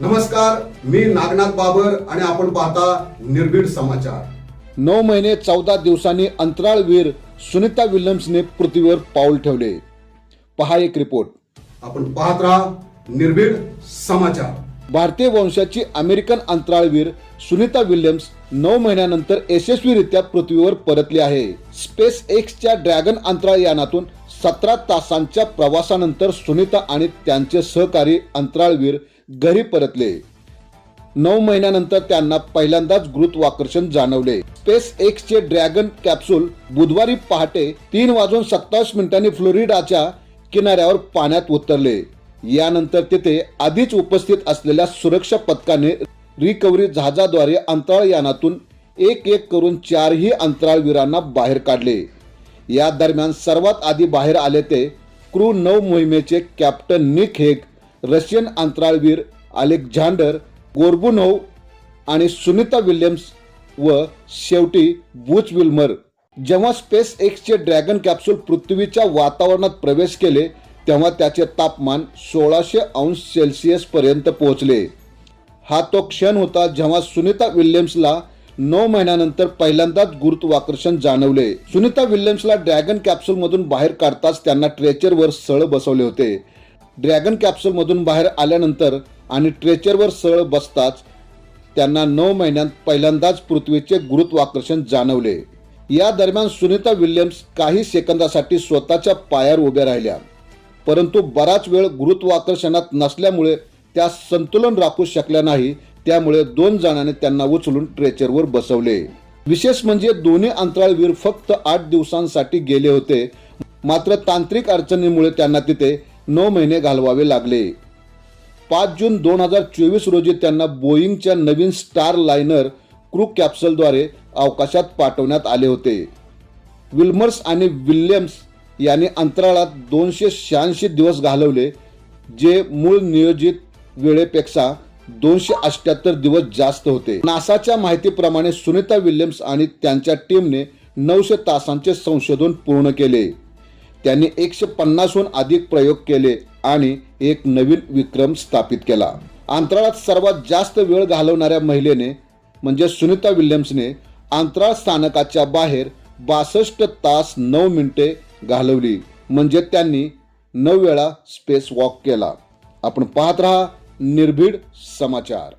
नमस्कार मी नागनाथ बाबर आणि आपण पाहता निर्भीड समाचार. नऊ महिने चौदा दिवसांनी अंतराळवीर सुनीता विल्यम्सने पृथ्वीवर पाऊल ठेवले. पहा एक रिपोर्ट. आपण पाहत राहा निर्भीड समाचार. भारतीय वंशाची अमेरिकन अंतराळवीर सुनीता विल्यम्स नऊ महिन्यानंतर यशस्वीरित्या पृथ्वीवर परतली आहे. स्पेस एक्सच्या ड्रॅगन अंतराळ यानातून सतरा तासांच्या प्रवासानंतर सुनीता आणि त्यांचे सहकारी अंतराळवीर घरी परतले. नऊ महिन्यानंतर त्यांना पहिल्यांदाच गुरुत्वाकर्षण जाणवले. स्पेस एक्सचे ड्रॅगन कॅप्सूल बुधवारी पहाटे तीन वाजून सत्तावीस मिनिटांनी फ्लोरिडाच्या किनाऱ्यावर पाण्यात उतरले. यानंतर तिथे आधीच उपस्थित असलेल्या सुरक्षा पथकाने रिकव्हरी जहाजाद्वारे अंतराळ यानातून एक एक करून चारही अंतराळवीरांना बाहेर काढले. या दरम्यान सर्वात आधी बाहेर आले ते क्रू नऊ मोहिमेचे कॅप्टन निक हेग रशियन अंतराळवीर अलेक्झांडर गोर्बुनोव आणि सुनीता विल्यम्स व शेवटी बुच विल्मर. जेव्हा स्पेस एक्सचे ड्रॅगन कॅप्सूल पृथ्वीच्या वातावरणात प्रवेश केले तेव्हा त्याचे तापमान सोळाशे अंश सेल्सिअसपर्यंत पोहोचले. हा तो क्षण होता जेव्हा सुनीता विल्यम्सला नऊ महिन्यानंतर पहिल्यांदाच गुरुत्वाकर्षण जाणवले. सुनीता विल्यम्सला ड्रॅगन कॅप्सूलमधून बाहेर काढताच त्यांना ट्रेचरवर सळ बसवले होते. ड्रॅगन कॅप्सूलमधून बाहेर आल्यानंतर आणि ट्रेचरवर सरळ बसताच त्यांना नऊ महिन्यात पहिल्यांदाच पृथ्वीचे गुरुत्वाकर्षण जाणवले. या दरम्यान सुनीता विल्यम्स काही सेकंदासाठी स्वतःच्या पायावर उभ्या राहिल्या. परंतु बराच वेळ गुरुत्वाकर्षणात नसल्यामुळे त्या संतुलन राखू शकल्या नाही त्यामुळे दोन जणांनी त्यांना उचलून ट्रेचरवर बसवले. विशेष म्हणजे दोन्ही अंतराळवीर फक्त आठ दिवसांसाठी गेले होते. मात्र तांत्रिक अडचणीमुळे त्यांना तिथे नऊ महिने घालवावे लागले. पाच जून दोन हजार चोवीस रोजी त्यांना बोईंगच्या नवीन स्टार लायनर क्रू कॅप्सलद्वारे अवकाशात पाठवण्यात आले होते. विल्मर्स आणि विल्यम्स यांनी अंतराळात दोनशे शहाऐंशी दिवस घालवले जे मूळ नियोजित वेळेपेक्षा दोनशे अठ्याहत्तर दिवस जास्त होते. नासाच्या माहितीप्रमाणे सुनीता विल्यम्स आणि त्यांच्या टीमने नऊशे तासांचे संशोधन पूर्ण केले. त्यांनी एकशे पन्नासहून अधिक प्रयोग केले आणि एक नवीन विक्रम स्थापित केला. अंतराळात सर्वात जास्त वेळ घालवणाऱ्या महिलेने म्हणजे सुनीता विल्यम्सने अंतराळ स्थानकाच्या बाहेर बासष्ट तास नऊ मिनिटे घालवली. म्हणजे त्यांनी नऊ वेळा स्पेस वॉक केला. आपण पाहत राहा निर्भीड समाचार.